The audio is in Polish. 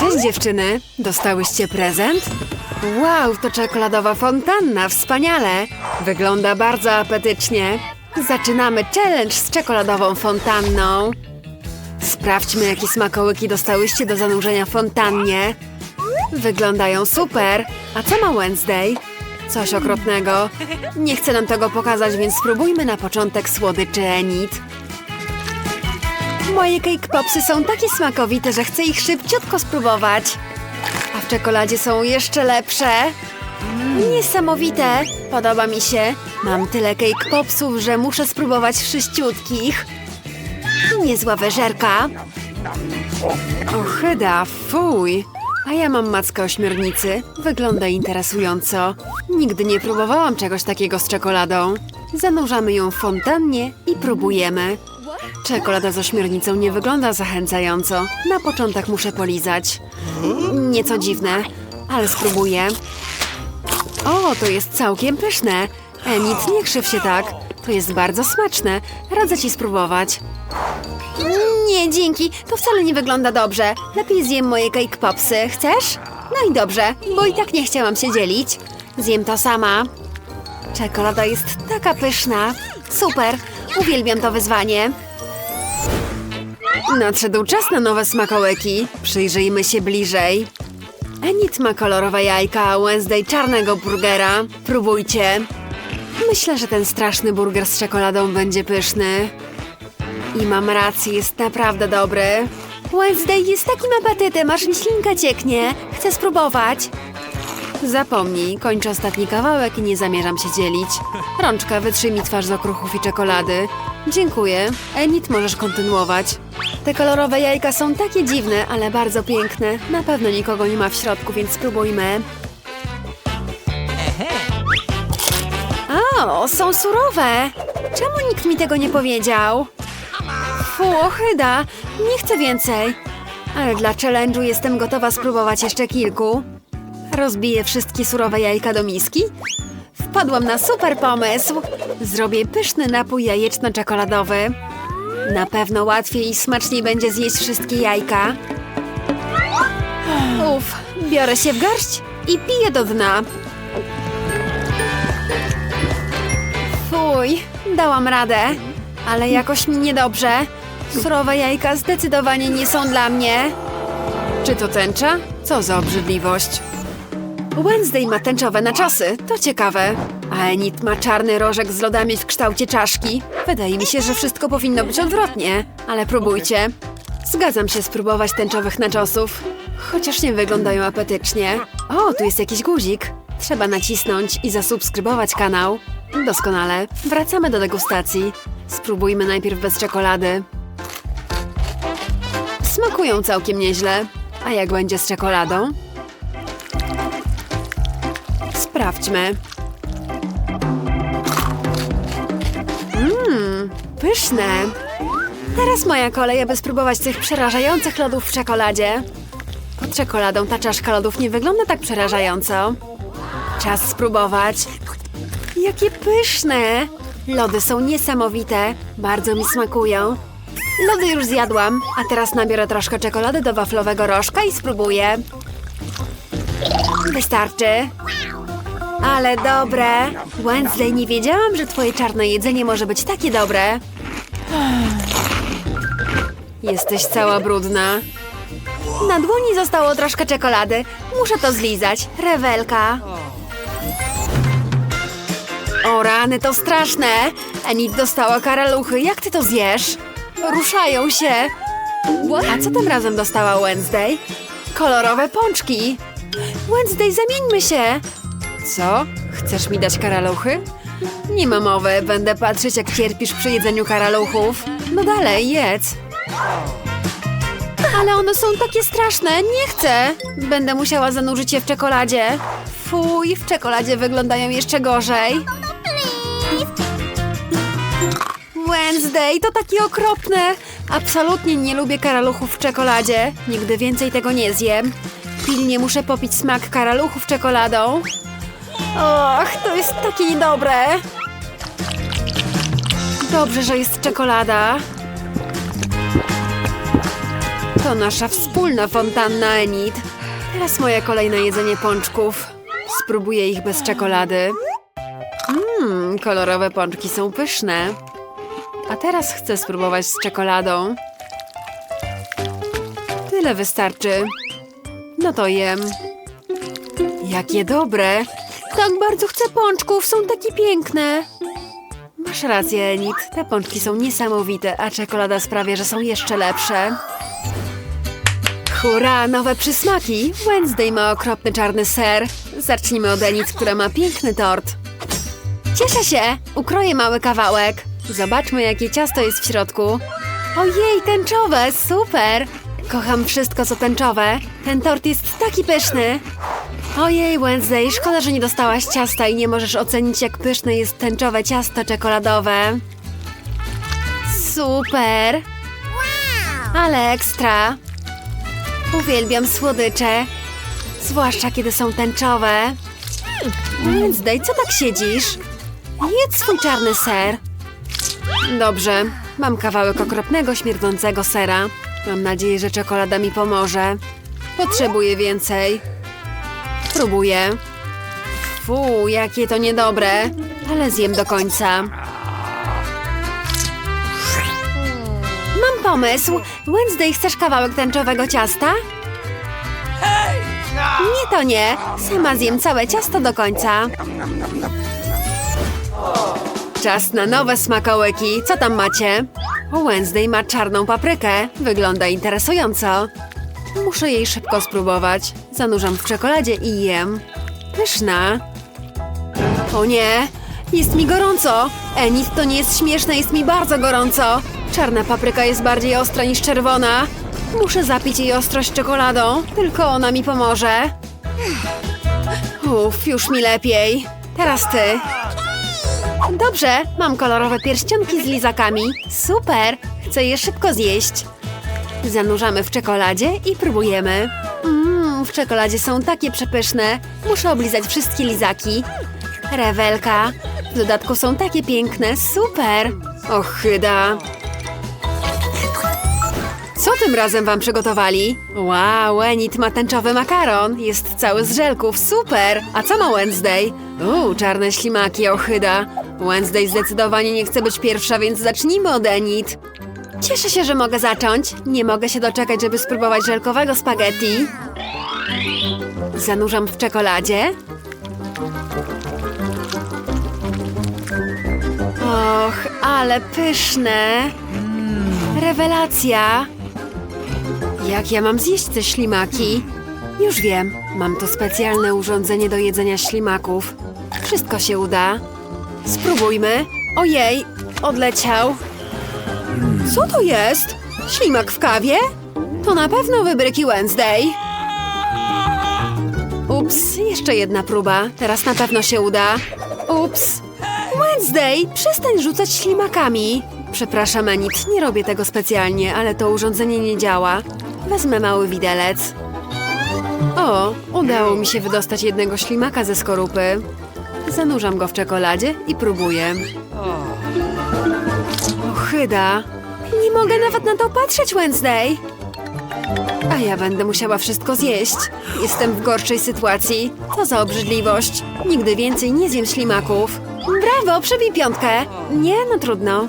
Cześć dziewczyny, dostałyście prezent? Wow, to czekoladowa fontanna, wspaniale! Wygląda bardzo apetycznie. Zaczynamy challenge z czekoladową fontanną. Sprawdźmy, jakie smakołyki dostałyście do zanurzenia w fontannie. Wyglądają super. A co ma Wednesday? Coś okropnego. Nie chcę nam tego pokazać, więc spróbujmy na początek słodyczy Enid. Moje cake popsy są takie smakowite, że chcę ich szybciutko spróbować. A w czekoladzie są jeszcze lepsze. Niesamowite. Podoba mi się. Mam tyle cake popsów, że muszę spróbować wszyściutkich. Niezła wyżerka. Ochyda, fuj. A ja mam mackę ośmiornicy. Wygląda interesująco. Nigdy nie próbowałam czegoś takiego z czekoladą. Zanurzamy ją w fontannie i próbujemy. Czekolada z ośmiornicą nie wygląda zachęcająco. Na początek muszę polizać. Nieco dziwne, ale spróbuję. O, to jest całkiem pyszne. Enid, nie krzyw się tak. To jest bardzo smaczne. Radzę ci spróbować. Nie, dzięki. To wcale nie wygląda dobrze. Lepiej zjem moje cake popsy. Chcesz? No i dobrze, bo i tak nie chciałam się dzielić. Zjem to sama. Czekolada jest taka pyszna. Super. Uwielbiam to wyzwanie. Nadszedł czas na nowe smakołyki. Przyjrzyjmy się bliżej. Enid ma kolorowe jajka, a Wednesday czarnego burgera. Próbujcie. Myślę, że ten straszny burger z czekoladą będzie pyszny. I mam rację, jest naprawdę dobry. Wednesday jest takim apetytem, aż mi ślinka cieknie. Chcę spróbować. Zapomnij, kończę ostatni kawałek i nie zamierzam się dzielić. Rączka, wytrzyj mi twarz z okruchów i czekolady. Dziękuję. Enid, możesz kontynuować. Te kolorowe jajka są takie dziwne, ale bardzo piękne. Na pewno nikogo nie ma w środku, więc spróbujmy. O, są surowe. Czemu nikt mi tego nie powiedział? Fu, ochyda. Nie chcę więcej. Ale dla challenge'u jestem gotowa spróbować jeszcze kilku. Rozbiję wszystkie surowe jajka do miski? Wpadłam na super pomysł. Zrobię pyszny napój jajeczno-czekoladowy. Na pewno łatwiej i smaczniej będzie zjeść wszystkie jajka. Uf, biorę się w garść i piję do dna. Fuj, dałam radę, ale jakoś mi niedobrze. Surowe jajka zdecydowanie nie są dla mnie. Czy to tęcza? Co za obrzydliwość. Wednesday ma tęczowe naczosy, to ciekawe. A Enid ma czarny rożek z lodami w kształcie czaszki. Wydaje mi się, że wszystko powinno być odwrotnie, ale próbujcie. Zgadzam się spróbować tęczowych naczosów, chociaż nie wyglądają apetycznie. O, tu jest jakiś guzik. Trzeba nacisnąć i zasubskrybować kanał. Doskonale. Wracamy do degustacji. Spróbujmy najpierw bez czekolady. Smakują całkiem nieźle. A jak będzie z czekoladą? Sprawdźmy. Mmm, pyszne. Teraz moja kolej, aby spróbować tych przerażających lodów w czekoladzie. Pod czekoladą ta czaszka lodów nie wygląda tak przerażająco. Czas spróbować. Jakie pyszne! Lody są niesamowite. Bardzo mi smakują. Lody już zjadłam, a teraz nabiorę troszkę czekolady do waflowego rożka i spróbuję. Wystarczy. Ale dobre. Wednesday, nie wiedziałam, że twoje czarne jedzenie może być takie dobre. Jesteś cała brudna. Na dłoni zostało troszkę czekolady. Muszę to zlizać. Rewelka. O rany, to straszne. Enid dostała karaluchy. Jak ty to zjesz? Ruszają się. A co tym razem dostała Wednesday? Kolorowe pączki. Wednesday, zamieńmy się. Co? Chcesz mi dać karaluchy? Nie ma mowy, będę patrzeć jak cierpisz przy jedzeniu karaluchów. No dalej, jedz. Ale one są takie straszne, nie chcę. Będę musiała zanurzyć je w czekoladzie. Fuj, w czekoladzie wyglądają jeszcze gorzej. Wednesday, to takie okropne. Absolutnie nie lubię karaluchów w czekoladzie. Nigdy więcej tego nie zjem. Pilnie muszę popić smak karaluchów czekoladą. Och, to jest takie niedobre. Dobrze, że jest czekolada. To nasza wspólna fontanna, Enid. Teraz moja kolejne jedzenie pączków. Spróbuję ich bez czekolady. Mmm, kolorowe pączki są pyszne. A teraz chcę spróbować z czekoladą. Tyle wystarczy. No to jem. Jakie dobre! Tak bardzo chcę pączków, są takie piękne. Masz rację, Enid. Te pączki są niesamowite, a czekolada sprawia, że są jeszcze lepsze. Hurra, nowe przysmaki! Wednesday ma okropny czarny ser. Zacznijmy od Enid, która ma piękny tort. Cieszę się! Ukroję mały kawałek. Zobaczmy, jakie ciasto jest w środku. Ojej, tęczowe! Super! Kocham wszystko, co tęczowe. Ten tort jest taki pyszny. Ojej, Wednesday, szkoda, że nie dostałaś ciasta i nie możesz ocenić, jak pyszne jest tęczowe ciasto czekoladowe. Super! Ale ekstra! Uwielbiam słodycze, zwłaszcza kiedy są tęczowe. Wednesday, co tak siedzisz? Jedz swój czarny ser. Dobrze, mam kawałek okropnego, śmierdzącego sera. Mam nadzieję, że czekolada mi pomoże. Potrzebuję więcej. Próbuję. Fu, jakie to niedobre. Ale zjem do końca. Mam pomysł. Wednesday, chcesz kawałek tęczowego ciasta? Nie, to nie. Sama zjem całe ciasto do końca. Czas na nowe smakołyki. Co tam macie? Wednesday ma czarną paprykę. Wygląda interesująco. Muszę jej szybko spróbować. Zanurzam w czekoladzie i jem. Pyszna. O nie, jest mi gorąco. Enid, to nie jest śmieszne, jest mi bardzo gorąco. Czarna papryka jest bardziej ostra niż czerwona. Muszę zapić jej ostrość czekoladą, tylko ona mi pomoże. Uff, już mi lepiej. Teraz ty. Dobrze, mam kolorowe pierścionki z lizakami. Super, chcę je szybko zjeść. Zanurzamy w czekoladzie i próbujemy. Mmm, w czekoladzie są takie przepyszne. Muszę oblizać wszystkie lizaki. Rewelka. W dodatku są takie piękne. Super. Ochyda. Co tym razem wam przygotowali? Wow, Enid ma tęczowy makaron. Jest cały z żelków. Super. A co ma Wednesday? Uuu, czarne ślimaki, ochyda. Wednesday zdecydowanie nie chce być pierwsza, więc zacznijmy od Enid. Cieszę się, że mogę zacząć. Nie mogę się doczekać, żeby spróbować żelkowego spaghetti. Zanurzam w czekoladzie. Och, ale pyszne. Rewelacja. Jak ja mam zjeść te ślimaki? Już wiem, mam to specjalne urządzenie do jedzenia ślimaków. Wszystko się uda. Spróbujmy. Ojej, odleciał. Co to jest? Ślimak w kawie? To na pewno wybryki Wednesday. Ups, jeszcze jedna próba. Teraz na pewno się uda. Ups. Wednesday, przestań rzucać ślimakami. Przepraszam, Enid, nie robię tego specjalnie, ale to urządzenie nie działa. Wezmę mały widelec. O, udało mi się wydostać jednego ślimaka ze skorupy. Zanurzam go w czekoladzie i próbuję. Ochyda. Nie mogę nawet na to patrzeć, Wednesday. A ja będę musiała wszystko zjeść. Jestem w gorszej sytuacji. Co za obrzydliwość. Nigdy więcej nie zjem ślimaków. Brawo, przybij piątkę. Nie, no trudno.